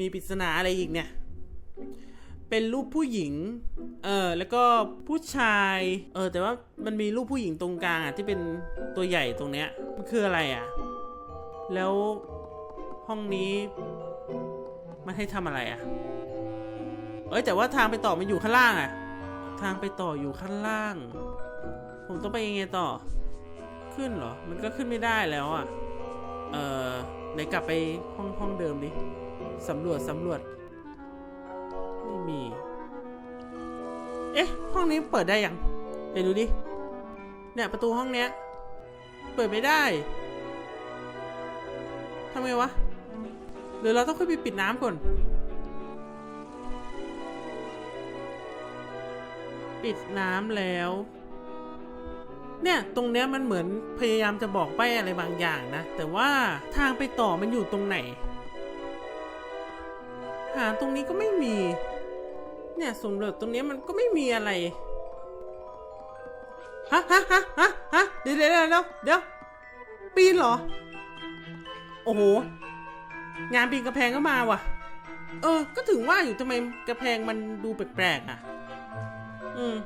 มีปริศนาอะไรอีกเนี่ย เป็นรูปผู้หญิง เออแล้วก็ผู้ชาย เออ แต่ว่ามันมีรูปผู้หญิงตรงกลางอะที่เป็นตัวใหญ่ตรงเนี้ย มันคืออะไรอะ แล้วห้องนี้ มันให้ทำอะไรอะ เอ้ยแต่ว่าทางไปต่อมันอยู่ข้างล่างอะ ทางไปต่ออยู่ข้างล่าง ผมต้องไปยังไงต่อ ขึ้นเหรอ มันก็ขึ้นไม่ได้แล้วอะ เออไหนกลับไปห้องห้องเดิมดิ สำรวจสำรวจ ไม่มี เอ๊ะ ห้องนี้เปิดได้ยังไปดูดิ เนี่ยประตูห้องเนี้ย เปิดไม่ได้ทำไงวะหรือเราต้องขึ้นไปปิดน้ำก่อน ปิดน้ำแล้ว เนี่ย ตรงเนี้ยมันเหมือนพยายามจะบอกใบ้อะไรบางอย่างนะ แต่ว่าทางไปต่อมันอยู่ตรงไหน หาตรงนี้ก็ไม่มี เนี่ยสำรวจตรงนี้มันก็ไม่มีอะไรฮะฮะฮะฮะฮะเดี๋ยวเดี๋ยวเดี๋ยวเดี๋ยวปีนเหรอ โอ้โห งานปีนกระแพงก็มาว่ะ เออ ก็ถึงว่าอยู่ทำไมกระแพงมันดูแปลกๆอะ อืม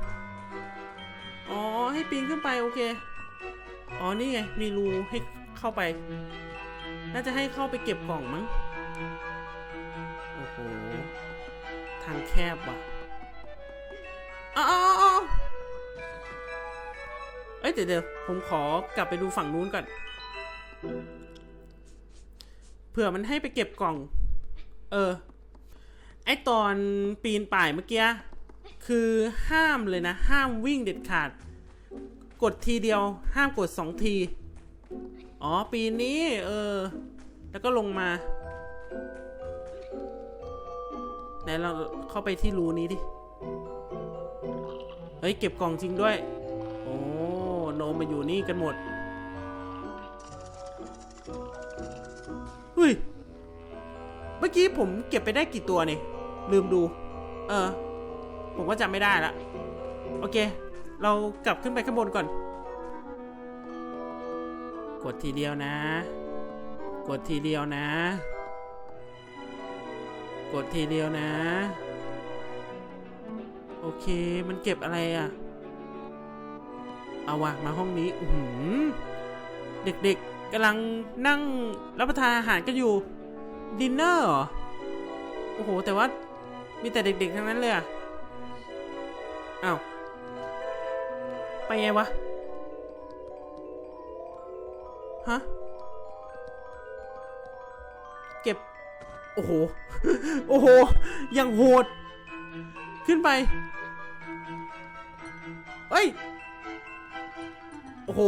อ๋อ ให้ปีนขึ้นไปโอเค อ๋อ นี่ไง มีรูให้เข้าไป น่าจะให้เข้าไปเก็บกล่องมั้ง โหทางแคบว่ะอ้าวอ้าวอ้าวเอ้ยเดี๋ยวเดี๋ยวผมขอกลับไปดูฝั่งนู้นก่อน เผื่อมันให้ไปเก็บกล่อง เออ ไอตอนปีนป่ายเมื่อกี้ คือห้ามเลยนะ ห้ามวิ่งเด็ดขาด กดทีเดียว ห้ามกดสองที อ๋อ ปีนี้ เออ แล้วก็ลงมา ไหนเราเข้าไปที่รูนี้ดิ เฮ้ย เก็บกล่องจริงด้วย โอ้โนมมาอยู่นี่กันหมดเฮ้ย เมื่อกี้ผมเก็บไปได้กี่ตัวนี่ ลืมดู เออ ผมก็จำไม่ได้ละ โอเค เรากลับขึ้นไปข้างบนก่อน กดทีเดียวนะ กดทีเดียวนะ กดทีเดียวนะ โอเค มันเก็บอะไรอะ่ะ เอาวะมาห้องนี้อืเด็กๆกำลังนั่งรับประทานอาหารกันอยู่ดินเนอร์เหรอ โอ้โห แต่ว่ามีแต่เด็กๆทั้งนั้นเลยอะอ้าวไปไงวะ ฮะ โอ้โห โอ้โหยังโหด ขึ้นไปเอ้ย โอ้โห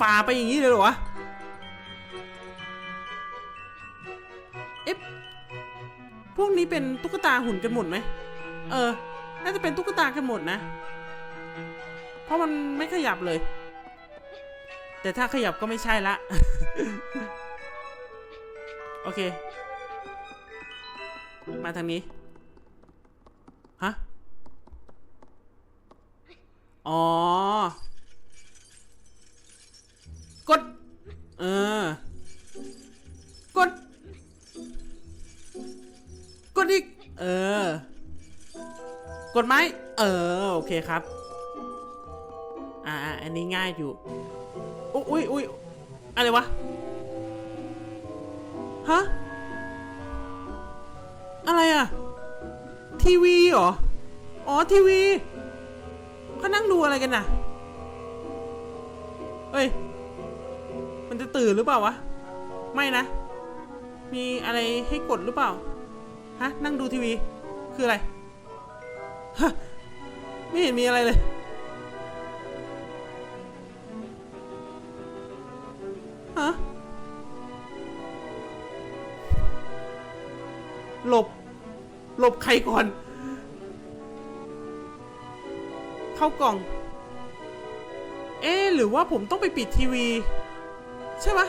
ฝ่าไปอย่างนี้เลยเหรอวะ เอ๊ะ พวกนี้เป็นตุ๊กตาหุ่นกันหมดไหม เออ น่าจะเป็นตุ๊กตากันหมดนะ เพราะมันไม่ขยับเลย แต่ถ้าขยับก็ไม่ใช่ละ โอเค มาทางนี้ ฮะ อ๋อ กด เออ กด กดอีก เออ กดไหม เออ โอเคครับ อ่า อันนี้ง่ายอยู่ อุ๊ยอุ้ยอุ้ยอะไรวะ ฮะ อะไรอะทีวีเหรอ อ๋อทีวีเขานั่งดูอะไรกันน่ะเฮ้ย มันจะตื่นหรือเปล่าวะ ไม่นะ มีอะไรให้กดหรือเปล่า ฮะ นั่งดูทีวี คืออะไร ฮะ ไม่เห็นมีอะไรเลย ฮะ หลบ หลบใครก่อน เข้ากล่อง เอ๊หรือว่าผมต้องไปปิดทีวี ใช่ปะ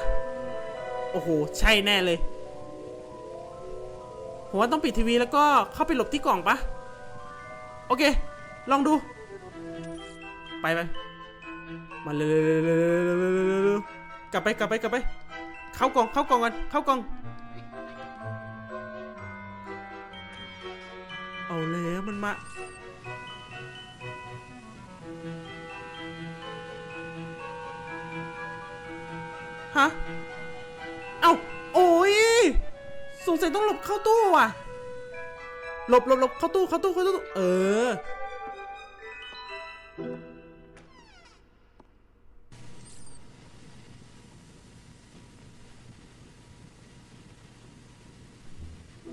โอ้โห ใช่แน่เลย ผมว่าต้องปิดทีวีแล้วก็เข้าไปหลบที่กล่องปะโอเค ลองดู ไปไปมาเร็วๆกลับไปกลับไปกลับไป เข้ากล่องเข้ากล่องกันเข้ากล่อง อมันมาฮะ เอ้า โอ้ย สงสัยต้องหลบเข้าตู้ว่ะ หลบหลบหลบเข้าตู้เข้าตู้เข้าตู้ เออ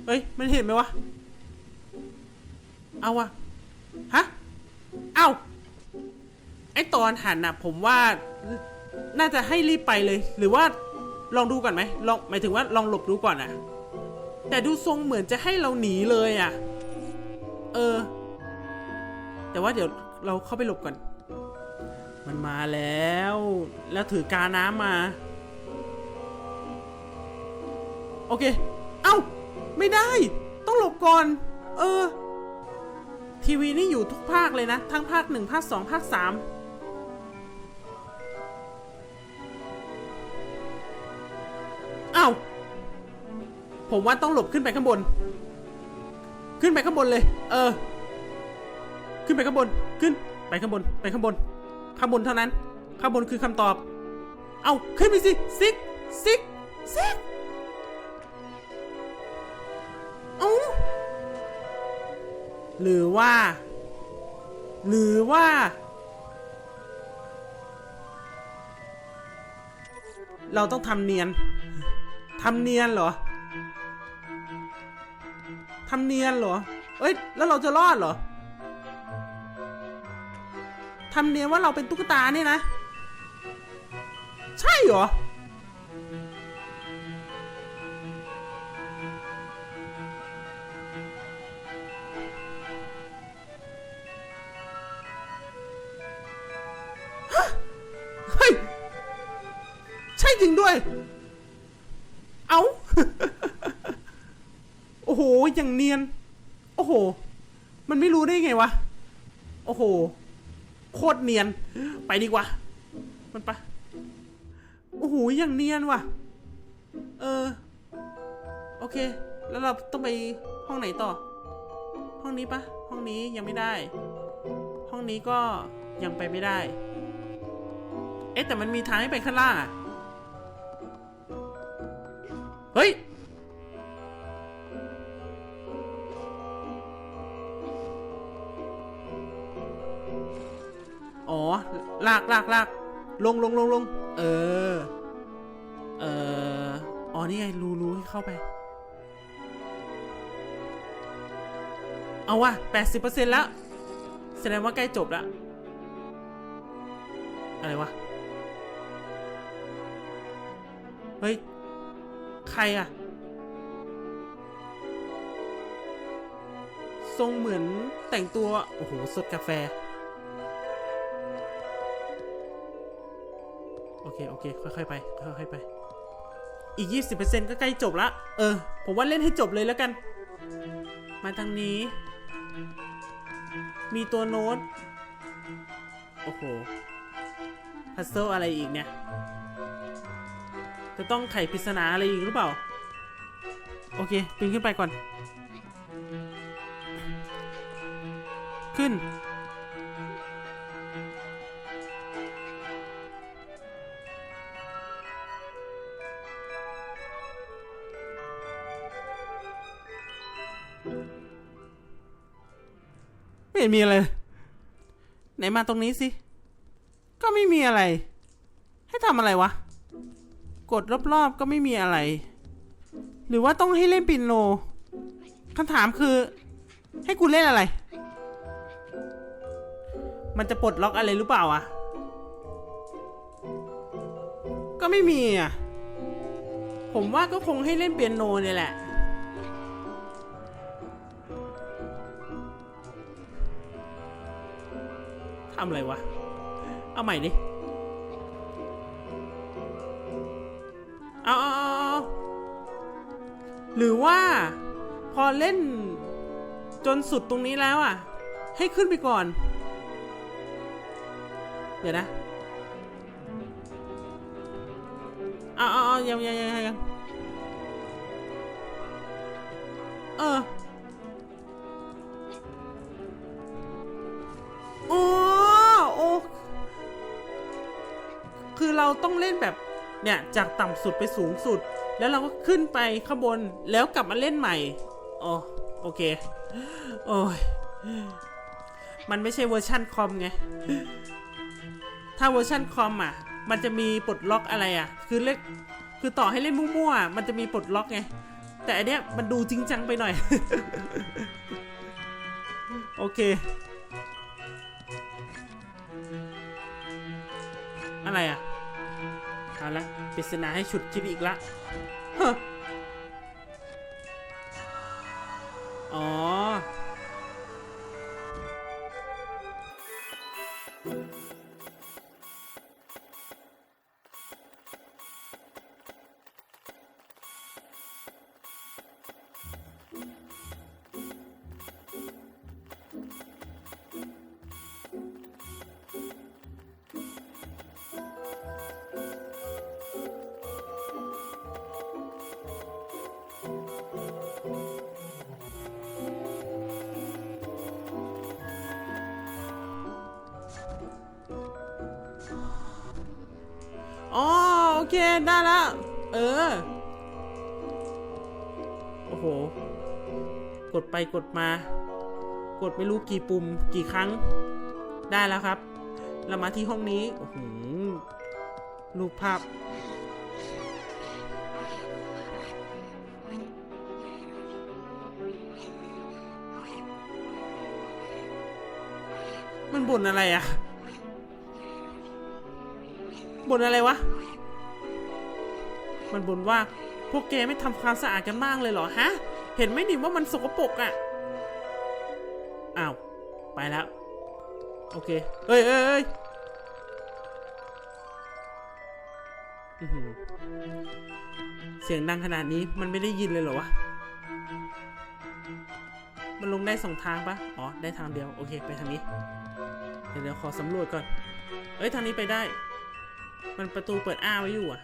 เฮ้ย มันเห็นไหมวะ เอาวะฮะ เอาไอตอนหันน่ะผมว่าน่าจะให้รีบไปเลย หรือว่าลองดูก่อนไหมลองหมายถึงว่าลองหลบดูก่อนอะแต่ดูทรงเหมือนจะให้เราหนีเลยอะเออ แต่ว่าเดี๋ยวเราเข้าไปหลบก่อน มันมาแล้ว แล้วถือกาน้ำมา โอเค เอ้า ไม่ได้ ต้องหลบก่อน เออ ทีวีนี่อยู่ทุกภาคเลยนะ ทั้งภาคหนึ่งภาคสองภาคสามอ้าว ผมว่าต้องหลบขึ้นไปข้างบน ขึ้นไปข้างบนเลย เออ ขึ้นไปข้างบน ขึ้น ไปข้างบน ไปข้างบน ข้างบนเท่านั้น ข้างบนคือคำตอบ เอาขึ้นไปสิ ซิก ซิก ซิก หรือว่า หรือว่า เราต้องทำเนียนทำเนียนเหรอทำเนียนเหรอ เอ้ย แล้วเราจะรอดเหรอทำเนียนว่าเราเป็นตุ๊กตาเนี่ยนะ ใช่เหรอ จริงด้วย เอาโอ้โห อย่างเนียน โอ้โห มันไม่รู้ได้ไงวะ โอ้โห โคตรเนียน ไปดีกว่า มันไป โอ้โห อย่างเนียนว่ะ เออ โอเค แล้วเราต้องไปห้องไหนต่อ ห้องนี้ปะ ห้องนี้ยังไม่ได้ ห้องนี้ก็ยังไปไม่ได้ เอ๊ะแต่มันมีทางให้ไปข้างล่างอะ เฮ้ย อ๋อ ลากลากลากลงลงลงลงเออ เอออ๋อ นี่ไง รูรูให้เข้าไป เอาว่ะแปดสิบเปอร์เซ็นต์แล้ว แสดงว่าใกล้จบแล้ว อะไรวะ เฮ้ย ใครอะทรงเหมือนแต่งตัว โอ้โห สดกาแฟ โอเค โอเค ค่อยๆไป ค่อยๆไป อีก 20%ก็ใกล้จบละ เออ ผมว่าเล่นให้จบเลยแล้วกัน มาทางนี้ มีตัวโน้ต โอ้โหพัซเซิลอะไรอีกเนี่ย จะต้องไขปริศนาอะไรอีกหรือเปล่า โอเคปีนขึ้นไปก่อน ขึ้น ไม่เห็นมีอะไรเลยไหนมาตรงนี้สิ ก็ไม่มีอะไร ให้ทำอะไรวะ กดรอบๆก็ไม่มีอะไร หรือว่าต้องให้เล่นปินโนคำถามคือ ให้กูเล่นอะไร มันจะปลดล็อกอะไรหรือเปล่าอะก็ไม่มีอะ ผมว่าก็คงให้เล่นเปียโนเนี่ยแหละทำอะไรวะ เอาใหม่ดิ เอาหรือว่าพอเล่นจนสุดตรงนี้แล้วอะ ให้ขึ้นไปก่อน เดี๋ยวนะเอาเอาเอายังยังยังยังเออโอ้โอคือเราต้องเล่นแบบ เนี่ยจากต่ำสุดไปสูงสุด แล้วเราก็ขึ้นไปข้างบนแล้วกลับมาเล่นใหม่อ๋อโอเคโอ้ยมันไม่ใช่เวอร์ชั่นคอมไง ถ้าเวอร์ชั่นคอมอะ มันจะมีปลดล็อกอะไรอะ คือเล่นคือต่อให้เล่นมั่วๆ มันจะมีปลดล็อกไง แต่อันเนี้ยมันดูจริงจังไปหน่อย โอเค อะไรอะ ละปริศนาให้ฉุดคิดอีกละ อ๋อ เออ โอ้โห กดไปกดมา กดไม่รู้กี่ปุ่มกี่ครั้ง ได้แล้วครับ เรามาที่ห้องนี้ โอ้โห รูปภาพ มันบ่นอะไรอะบ่นอะไรวะ มันบ่นว่าพวกแกไม่ทำความสะอาดกันบ้างเลยเหรอฮะ เห็นไหมนี่ว่ามันสกปรกอะอ้าวไปแล้ว โอเคเอ้ยเอ้ยเอ้ยเสียงดังขนาดนี้มันไม่ได้ยินเลยเหรอวะ มันลงได้สองทางปะอ๋อ ได้ทางเดียว โอเค ไปทางนี้ เดี๋ยวเดี๋ยวขอสำรวจก่อน เอ้ย ทางนี้ไปได้ มันประตูเปิดอ้าไว้อยู่อะ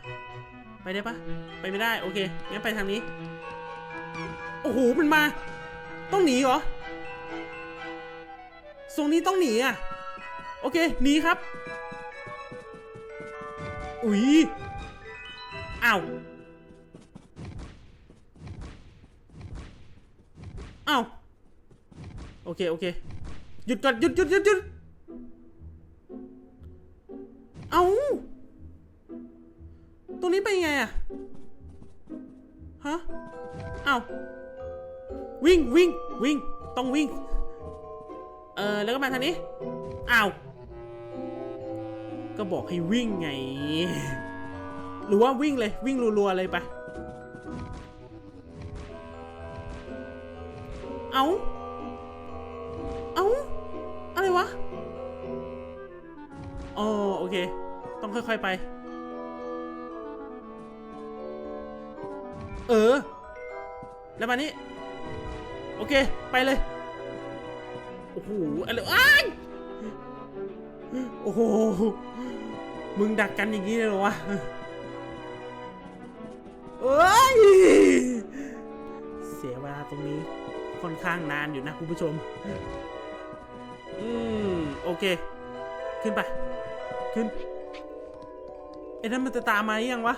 ไปได้ปะไปไม่ได้โอเคงั้นไปทางนี้ โอ้โหมันมา ต้องหนีเหรอทรงนี้ต้องหนีอะ โอเคหนีครับ อุ๊ยอ้าวอ้าวโอเคโอเคหยุดก่อนหยุดหยุดหยุดหยุดเอา ตรงนี้ไปไงอะฮะเอาวิ่งวิ่งวิ่งต้องวิ่ง เออแล้วก็มาทางนี้อ้าวก็บอกให้วิ่งไง หรือว่าวิ่งเลยวิ่งรัวๆเลยไปเอาเอาอะไรวะอ๋อโอเค ต้องค่อยๆไป เออ แล้วมานี้ โอเค ไปเลย โอ้โหอะไรอ้ายโอ้โห มึงดักกันอย่างนี้เลยเหรอวะเอ้ย เสียเวลาตรงนี้ ค่อนข้างนานอยู่นะคุณผู้ชม อืม โอเค ขึ้นไป ขึ้นไอ้นั่นมันจะตามมาหรือยังวะ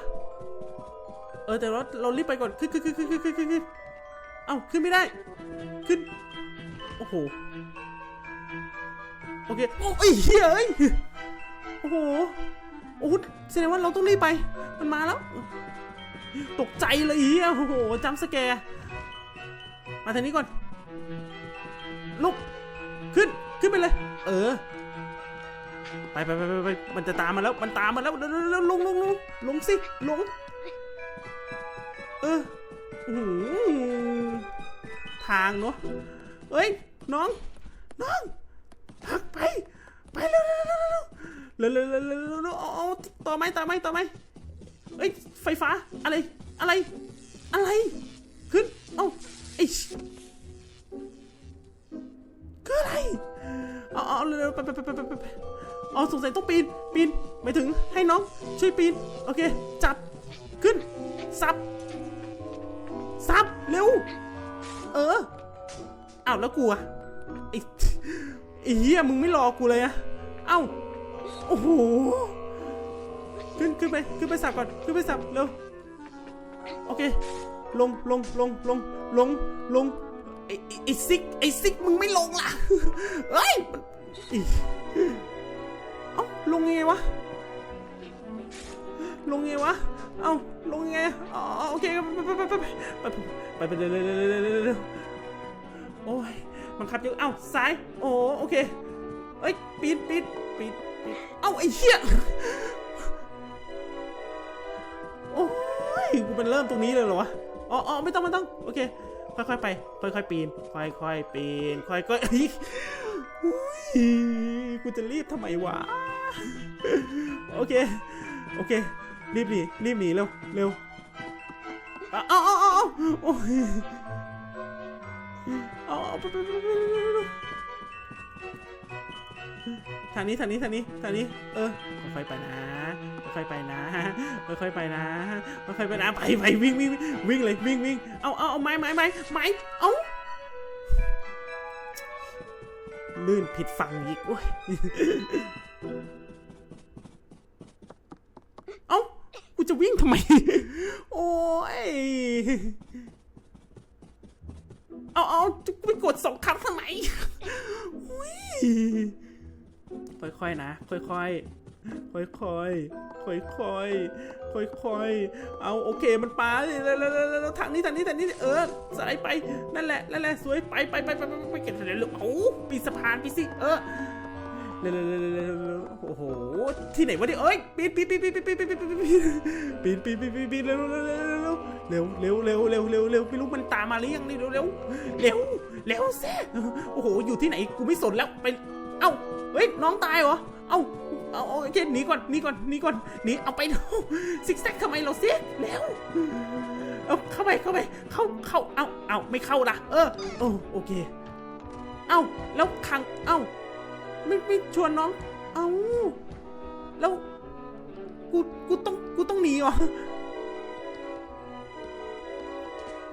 เออแต่เราเรารีบไปก่อนขึ้นขึ้นขึ้นขึ้นขึ้นขึ้นขึ้นเอ้าขึ้นไม่ได้ ขึ้น โอ้โห โอเค โอ้ยเฮ้ยโอ้โห โอ้โหแสดงว่าเราต้องรีบไป มันมาแล้ว ตกใจเลยอีโอ้โหจำสแกร์มาทางนี้ก่อน ลุก ขึ้น ขึ้นไปเลย เออ ไปไปไปไปมันจะตามมาแล้ว มันตามมาแล้ว ลงลงลงลงสิ ลง เออทางเนาะเอ้ย น้อง น้องพักไป ไปเร็วเร็วเร็วเร็วเร็วเร็วเร็วเร็วเร็วเอาเอาต่อไหมต่อไหมต่อไหมเอ้ย ไฟฟ้า อะไร อะไร อะไร ขึ้น เอ้าไอ้ชิคืออะไร เอาเอาเร็วไปไปไปไปไปไปเอ๋อสงสัยต้องปีน ปีนหมายถึง ให้น้อง ช่วยปีน โอเค จับ ขึ้น ซับ ซับเร็ว เอออ้าวแล้วกูอะไอ้ไอ้เหี้ยมึงไม่รอกูเลยอะเอ้าโอ้โหขึ้นขึ้นไปขึ้นไปสับก่อนขึ้นไปสับเร็วโอเค ลงลงลงลงลงลงไอไอ้ซิกไอซิกมึงไม่ลงล่ะเฮ้ยอิเอ้าลงไงวะลงไงวะ เอ้าลงยังไงอ๋อโอเคไปไปไปไปไปไปไปเร็วเร็วเร็วเร็วเร็วเร็วโอ้ยบังคับอยู่เอ้าซ้ายโอ้โอเคเอ้ยปีดปีดปีดปีดเอ้าไอ้เหี้ยโอ้ยกูเป็นเริ่มตรงนี้เลยเหรอวะอ๋ออ๋อไม่ต้องไม่ต้องโอเคค่อยๆไปค่อยๆปีนค่อยๆปีนค่อยๆเฮ้ยอุ๊ยกูจะรีบทำไมวะโอเค โอเค รีบหนีรีบหนีเร็วเร็วเอาเอาเอาเอาเอาโอ้ยเอาเอาไปไปไปไปเร็วเร็วทางนี้ทางนี้ทางนี้ทางนี้ เออค่อยๆไปนะค่อยๆไปนะค่อยๆไปนะค่อยๆไปนะไปไปวิ่งวิ่งวิ่งวิ่งเลยวิ่งวิ่งเอาเอาเอาไม้ไม้ไม้ไม้เอาลื่นผิดฝั่งอีกโอ้ย เอ้า กูจะวิ่งทำไม โอ้ย เอาเอาจะไปกดสองครั้งทำไมอุ๊ยค่อยๆนะ ค่อยๆ ค่อยๆ ค่อยๆ ค่อยๆ เอาโอเคมันปาแล้วแล้วแล้วทางนี้ทางนี้ทางนี้เออสไลด์ไปนั่นแหละนั่นแหละสวยไปไปไปไปไปไปเก็บเร็วๆเอาปีนสะพานไปสิเออ เร็วๆๆโอ้โห ที่ไหนวะเนี่ยเอ้ยปีนปีนปีนปีนปีนปีนปีนปีนปีนปีนปีนปีนปีนปีนเร็วเร็วเร็วเร็วเร็วเร็วเร็วเร็วไม่รู้มันตามมาหรือยังนี่เร็วเร็วเร็วเร็วเซ่โอ้โห อยู่ที่ไหนกูไม่สนแล้วไป เอ้า เฮ้ย น้องตายเหรอ เอ้าเอาเอาโอเคหนีก่อนหนีก่อนหนีก่อนหนีเอาไปซิกแซกทำไมเราเสียแล้วเอาเข้าไปเข้าไปเข้าเข้าเอาเอาไม่เข้าละเออโอโอเค เอาแล้วขังเอ้า ไม่ไม่ชวนน้อง เอ้า แล้ว กู กูต้อง กูต้องหนีเหรอ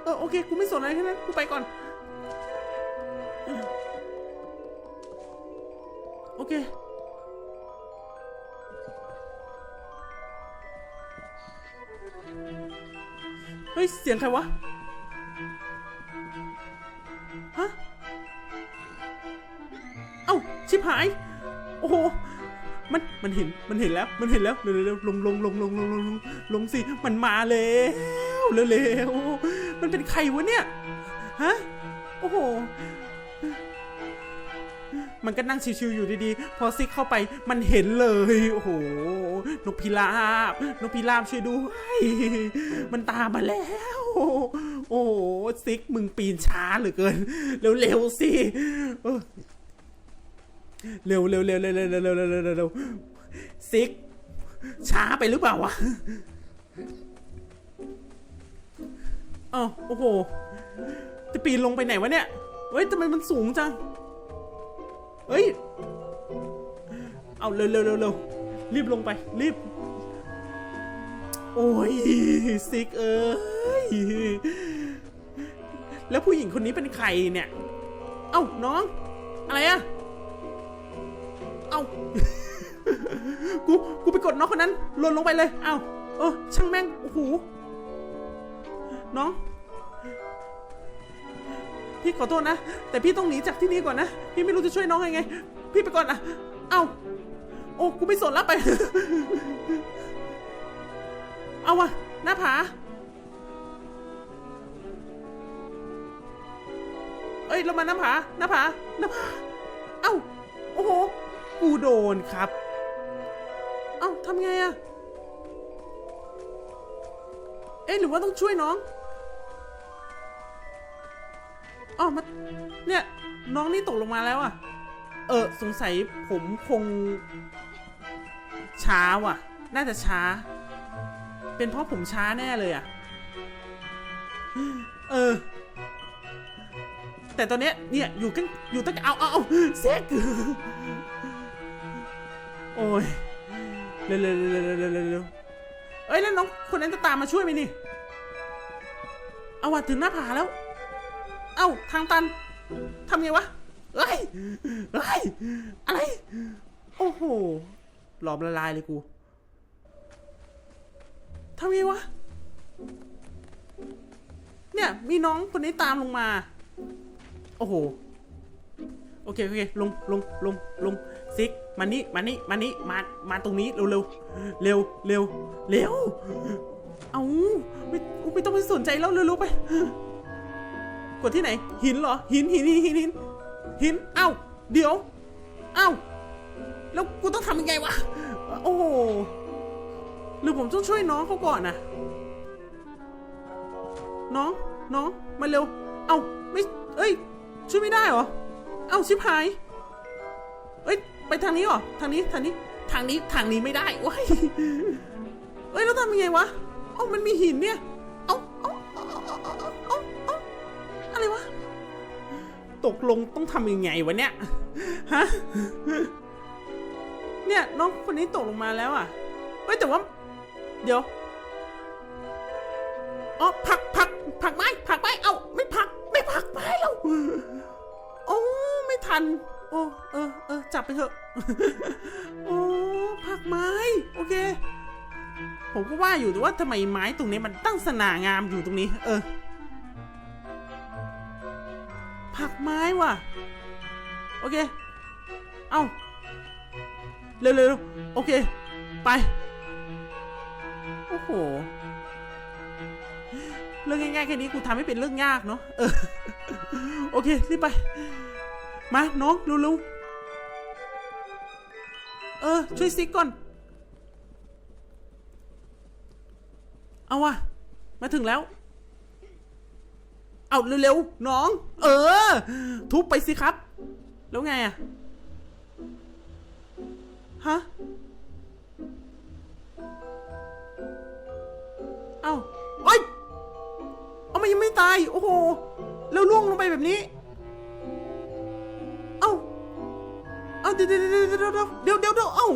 เออโอเค กูไม่สนอะไรทั้งนั้น กูไปก่อน โอเค เฮ้ย เสียงใครวะ หาย โอ้โหมันมันเห็นมันเห็นแล้วมันเห็นแล้วเร็วเร็วลงลงลงลงลงลงลงลงสิมันมาแล้วเร็วเร็วมันเป็นใครวะเนี่ยฮะโอ้โหมันก็นั่งชิวๆอยู่ดีๆ พอซิกเข้าไปมันเห็นเลย โอ้โห นกพิราบ นกพิราบช่วยด้วย มันตามมาแล้ว โอ้โห ซิกมึงปีนช้าเหลือเกิน เร็วๆสิ เออเร็วเร็วเร็วเร็วเร็วเร็วเร็วเร็วเร็วเร็วซิก ช้าไปหรือเปล่าวะอ้าโอ้โห จะปีนลงไปไหนวะเนี่ย เฮ้ยทำไมมันสูงจัง เฮ้ย เอาเร็วเร็วเร็วเร็วรีบลงไป รีบ โอ้ยซิกเอ้ย แล้วผู้หญิงคนนี้เป็นใครเนี่ย เอ้าน้อง อะไรอะ เอ้า กู กูไปกดน้องคนนั้นหล่นลงไปเลย เอ้า เออ ช่างแม่ง โอ้โห น้อง พี่ขอโทษนะ แต่พี่ต้องหนีจากที่นี่ก่อนนะ พี่ไม่รู้จะช่วยน้องยังไง พี่ไปก่อนนะ เอ้า โอ้ กูไม่สนแล้วไป เอาวะหน้าผาเอ้ยเรามาหน้าผาหน้าผาหน้าผาเอ้า โอ้โห กูโดนครับ เอ้าทำไงอะเอ๊ะหรือว่าต้องช่วยน้องอ๋อมาเนี่ย น้องนี่ตกลงมาแล้วอะเออสงสัยผมคง ช้าว่ะ น่าจะช้า เป็นเพราะผมช้าแน่เลยอะเออ แต่ตอนเนี้ยเนี่ยอยู่กันอยู่ตั้งเอาเอาเอาเซ็ก โอ้ยเร็วเร็วเร็วเร็วเร็วเอ้ยแล้วน้องคนนั้นจะตามมาช่วยไหมนี่ เอาว่ะถึงหน้าผาแล้ว เอ้าทางตันทำไงวะเฮ้ยเฮ้ยอะไร โอ้โหหลอมละลายเลยกูทำไงวะ เนี่ย มีน้องคนนี้ตามลงมา โอ้โห โอเค โอเค ลง ลง ลง ลง ซิกมานี่มานี่มานี่มามาตรงนี้เร็วเร็วเร็วเร็วเร็วเอาไม่ไม่ต้องไปสนใจแล้วเร็วเร็วไป กดที่ไหน หินเหรอ หินหินหินหินหินหินเอ้าเดี๋ยวเอ้าแล้วกูต้องทำยังไงวะ โอ้โหหรือผมต้องช่วยน้องเขาก่อนนะน้อง น้อง มาเร็ว เอ้าไม่ เอ้ย ช่วยไม่ได้เหรอ เอ้าชิบหาย เอ้ย ไปทางนี้เหรอ ทางนี้ ทางนี้ ทางนี้ ทางนี้ไม่ได้ว้ยเอ้ย แล้วทำยังไงวะ เอ้า มันมีหินเนี่ย เอ้าเอ้าเอ้าเอ้าเอ้าอะไรวะ ตกลงต้องทำยังไงวะเนี่ย ฮะ เนี่ยน้องคนนี้ตกลงมาแล้วอะเฮ้ยแต่ว่า เดี๋ยว อ๋อ ผัก ผัก ผักไม้ ผักไม้ เอ้า ไม่ผัก ไม่ผักไม้แล้วโอ้ไม่ทัน โอ้เออเออจับไปเถอะ โอ้ผักไม้ โอเค ผมก็ว่าอยู่แต่ว่าทำไมไม้ตรงนี้มันตั้งสง่างามอยู่ตรงนี้ เออ ผักไม้ว่ะ โอเค เอ้า เร็วๆโอเค ไป โอ้โห เรื่องง่ายๆแค่นี้กูทำให้เป็นเรื่องยากเนาะ เออ โอเค รีบไป มาน้องเร็วๆเออ ช่วยซิกก่อน เอาวะมาถึงแล้ว เอาเร็วๆน้อง เออ ทุบไปสิครับ แล้วไงอะฮะเอ้าเอ้ยเอามันยังไม่ตาย โอ้โห แล้วล่วงลงไปแบบนี้ เดี๋ยวเดี๋ยวเดี๋ยวเดี๋ยวเดี๋ยวเดี๋ยวเดี๋ยวเอ้า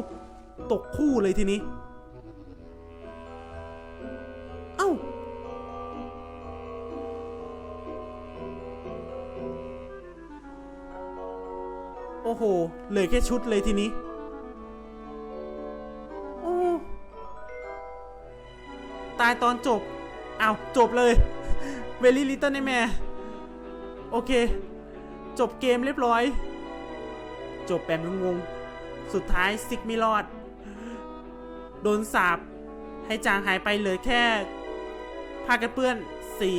ตกคู่เลยทีนี้ เอ้า โอ้โหเหลือแค่ชุดเลยทีนี้โอ้ตายตอนจบเอาวจบเลยเวลี่ลิตเติ้ลแม่โอเค จบเกมเรียบร้อย จบแบบงงๆสุดท้ายซิกไม่รอด โดนสาบให้จางหายไปเหลือแค่ผ้ากันเปื้อนสี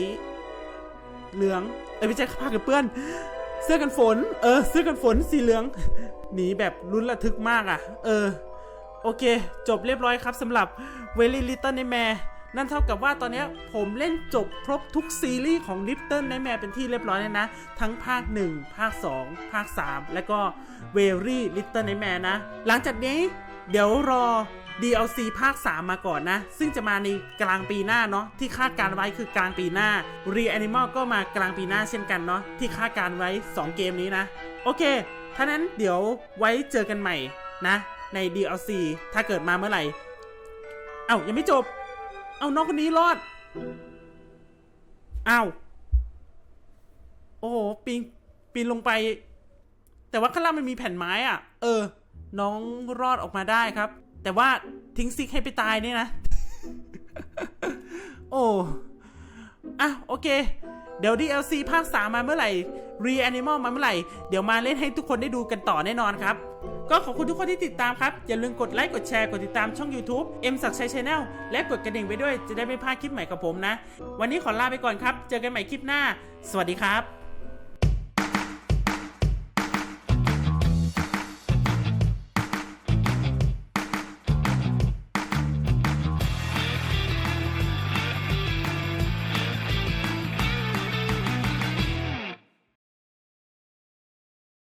เหลือง เอ้ยไม่ใช่ผ้ากันเปื้อน เสื้อกันฝน เออ เสื้อกันฝนสีเหลืองหนีแบบลุ้นระทึกมากอะ เออ โอเค จบเรียบร้อยครับสำหรับ Very Little Nightmare นั่นเท่ากับว่าตอนนี้ผมเล่นจบครบทุกซีรีส์ของ Little Nightmare เป็นที่เรียบร้อยแล้วนะ ทั้งภาค 1 ภาค 2 ภาค 3 แล้วก็ Very Little Nightmare นะ หลังจากนี้เดี๋ยวรอ DLC ภาค 3 มาก่อนนะ ซึ่งจะมาในกลางปีหน้าเนาะที่คาดการไว้คือกลางปีหน้า Reanimal ก็มากลางปีหน้าเช่นกันเนาะที่คาดการไว้ 2 เกมนี้นะ โอเคถ้านั้นเดี๋ยวไว้เจอกันใหม่นะ ใน DLC ถ้าเกิดมาเมื่อไหร่ เอ้ายังไม่จบ เอาน้องคนนี้รอดเอ้าโอ้โหปีนปีนลงไป แต่ว่าข้างล่างมันมีแผ่นไม้อะ เออ น้องรอดออกมาได้ครับ แต่ว่าทิ้งซิกให้ไปตายเนี่ยนะ โอ้อะโอเค เดี๋ยว DLC ภาค 3 มาเมื่อไหร่ Reanimal มาเมื่อไหร่ เดี๋ยวมาเล่นให้ทุกคนได้ดูกันต่อแน่นอนครับ ก็ขอบคุณทุกคนที่ติดตามครับ อย่าลืมกดไลค์กดแชร์กดติดตามช่อง YouTube M ศักชัย Channel และกดกระดิ่งไว้ด้วยจะได้ไม่พลาดคลิปใหม่กับผมนะ วันนี้ขอลาไปก่อนครับ เจอกันใหม่คลิปหน้า สวัสดีครับ